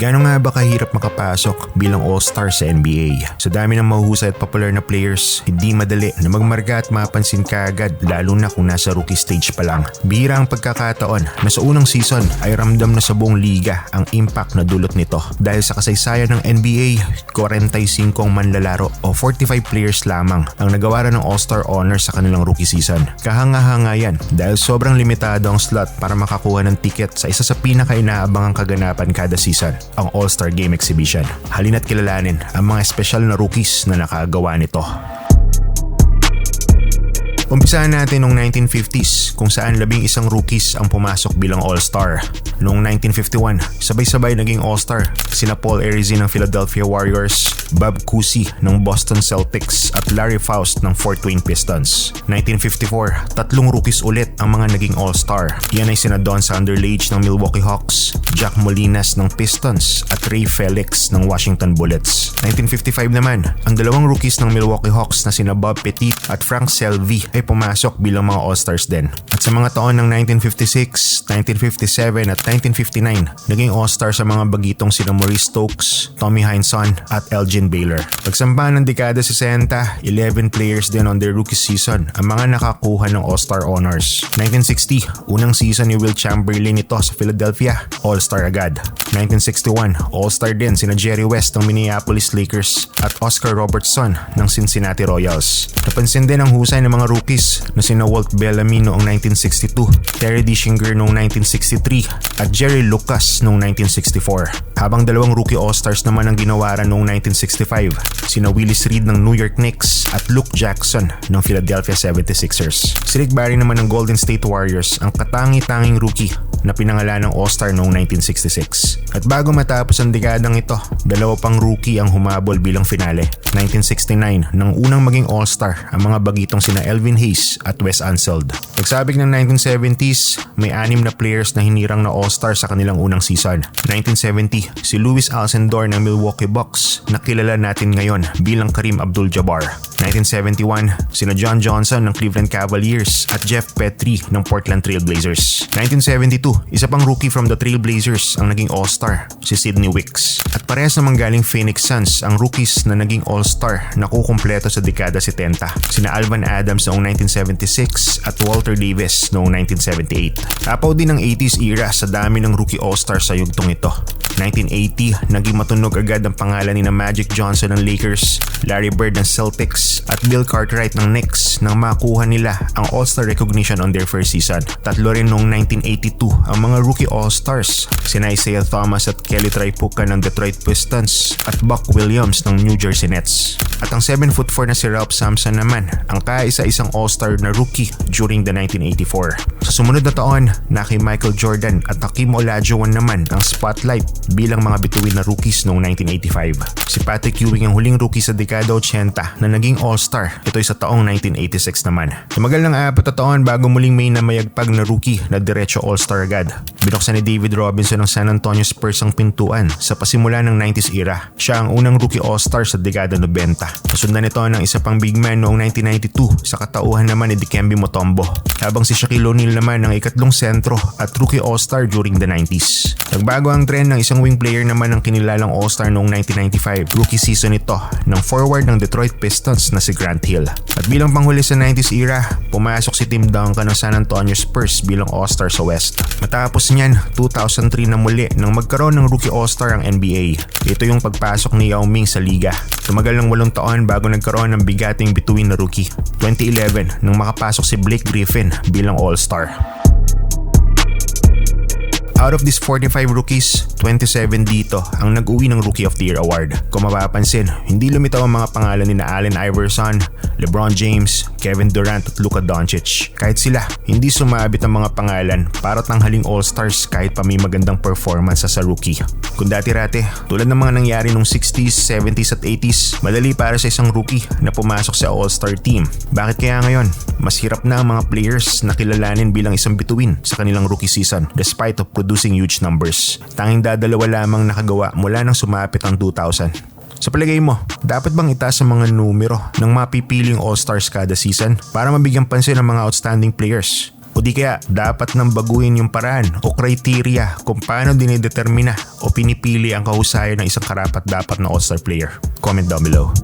Gano'n nga ba kahirap makapasok bilang all-star sa NBA? Sa dami ng mahuhusay at popular na players, hindi madali na magmarga at mapansin ka agad lalo na kung nasa rookie stage pa lang. Bihira ang pagkakataon na sa unang season ay ramdam na sa buong liga ang impact na dulot nito. Dahil sa kasaysayan ng NBA, 45 manlalaro o 45 players lamang ang nagawaran ng all-star honors sa kanilang rookie season. Kahanga-hanga yan dahil sobrang limitado ang slot para makakuha ng ticket sa isa sa pinaka-inaabangang kaganapan kada season ang All-Star Game Exhibition. Halina't kilalanin ang mga espesyal na rookies na nakagawa nito. Umpisahan natin noong 1950s kung saan labing isang rookies ang pumasok bilang All-Star. Noong 1951, sabay-sabay naging All-Star sina Paul Arizin ng Philadelphia Warriors, Bob Cousy ng Boston Celtics at Larry Faust ng Fort Wayne Pistons. 1954, tatlong rookies ulit ang mga naging All-Star. Yan ay sina Don Sunderlage ng Milwaukee Hawks, Jack Molinas ng Pistons at Ray Felix ng Washington Bullets. 1955 naman, ang dalawang rookies ng Milwaukee Hawks na sina Bob Petit at Frank Selby ay pumasok bilang mga All-Stars din. At sa mga taon ng 1956, 1957 at 1959, naging All-Star sa mga bagitong sina Maurice Stokes, Tommy Heinsohn at Elgin Baylor. Pagsamba ng dekada 60, 11 players din on their rookie season ang mga nakakuha ng All-Star honors. 1960, unang season ni Will Chamberlain ito sa Philadelphia, All-Star agad. 1961, All-Star din sina Jerry West ng Minneapolis Lakers at Oscar Robertson ng Cincinnati Royals. Napansin din ang husay ng mga rookies na sina Walt Bellamy noong 1962, Terry Dischinger noong 1963 at Jerry Lucas noong 1964. Habang dalawang rookie All-Stars naman ang ginawaran noong 1965, sina Willis Reed ng New York Knicks at Luke Jackson ng Philadelphia 76ers. Si Rick Barry naman ng Golden State Warriors ang katangi-tanging rookie na pinangalan ng All-Star noong 1966. At bago matapos ang dekadang ito, dalawa pang rookie ang humabol bilang finale. 1969 nang unang maging All-Star ang mga bagitong sina Elvin Hayes at Wes Unseld. Pagsabik ng 1970s, may anim na players na hinirang na All-Star sa kanilang unang season. 1970, si Louis Alcindor ng Milwaukee Bucks na kilala natin ngayon bilang Kareem Abdul-Jabbar. 1971, sina John Johnson ng Cleveland Cavaliers at Jeff Petrie ng Portland Trail Blazers. 1972, isa pang rookie from the Trail Blazers ang naging All-Star, si Sidney Wicks. At parehas namang galing Phoenix Suns ang rookies na naging All-Star na kukumpleto sa dekada 70. Sina Alvan Adams noong 1976 at Walter Davis noong 1978. Apaw din ng 80s era sa dami ng rookie All-Star sa yugtong ito. 1980, naging matunog agad ang pangalan ni na Magic Johnson ng Lakers, Larry Bird ng Celtics at Bill Cartwright ng Knicks nang makuha nila ang All-Star recognition on their first season. Tatlo rin noong 1982 ang mga rookie All-Stars, sina Isaiah Thomas at Kelly Tripucka ng Detroit Pistons at Buck Williams ng New Jersey Nets. At ang 7'4 na si Ralph Sampson naman ang kaisa-isang All-Star na rookie during the 1984. Sa sumunod na taon, na kay Michael Jordan at Hakim Olajuwon naman ang spotlight bilang mga bituin na rookies noong 1985. Si Patrick Ewing ang huling rookie sa dekada 80 na naging All-Star. Ito'y sa taong 1986 naman. Tumagal ng apat na taon bago muling may namayagpag na rookie na diretso All-Star agad. Binuksan ni David Robinson ng San Antonio Spurs ang pintuan sa pasimula ng 90s era. Siya ang unang rookie All-Star sa dekada 90. Nasundan nito ng isa pang big man noong 1992 sa katauhan naman ni Dikembe Mutombo. Habang si Shaquille O'Neal naman ang ikatlong sentro at rookie All-Star during the 90s. Nagbago ang trend ng isang wing player naman ang kinilalang All-Star noong 1995. Rookie season ito ng forward ng Detroit Pistons na si Grant Hill. At bilang panghuli sa 90s era, pumasok si Tim Duncan ng San Antonio Spurs bilang All-Star sa West. Matapos niyan, 2003 na muli nang magkaroon ng Rookie All-Star ang NBA. Ito yung pagpasok ni Yao Ming sa liga. Tumagal ng walong taon bago nagkaroon ng bigating bituin na rookie. 2011 nang makapasok si Blake Griffin bilang All-Star. Out of these 45 rookies, 27 dito ang nag-uwi ng Rookie of the Year award. Kung mapapansin, hindi lumitaw ang mga pangalan ni na Allen Iverson, LeBron James, Kevin Durant at Luka Doncic. Kahit sila, hindi sumabit ang mga pangalan para tanghaling All-Stars kahit pa may magandang performance sa rookie. Kung dati-rate, tulad ng mga nangyari nung 60s, 70s at 80s, madali para sa isang rookie na pumasok sa All-Star team. Bakit kaya ngayon? Mas hirap na ang mga players na kilalanin bilang isang bituin sa kanilang rookie season despite of producing huge numbers. Tanging dadalawa lamang nakagawa mula nang sumapit ang 2000. Sa palagay mo, dapat bang itaas ang mga numero ng mapipiling All-Stars kada season para mabigyan pansin ang mga outstanding players? O di kaya dapat nang baguhin yung paraan o criteria kung paano dinidetermina o pinipili ang kahusayan ng isang karapat dapat na all-star player? Comment down below.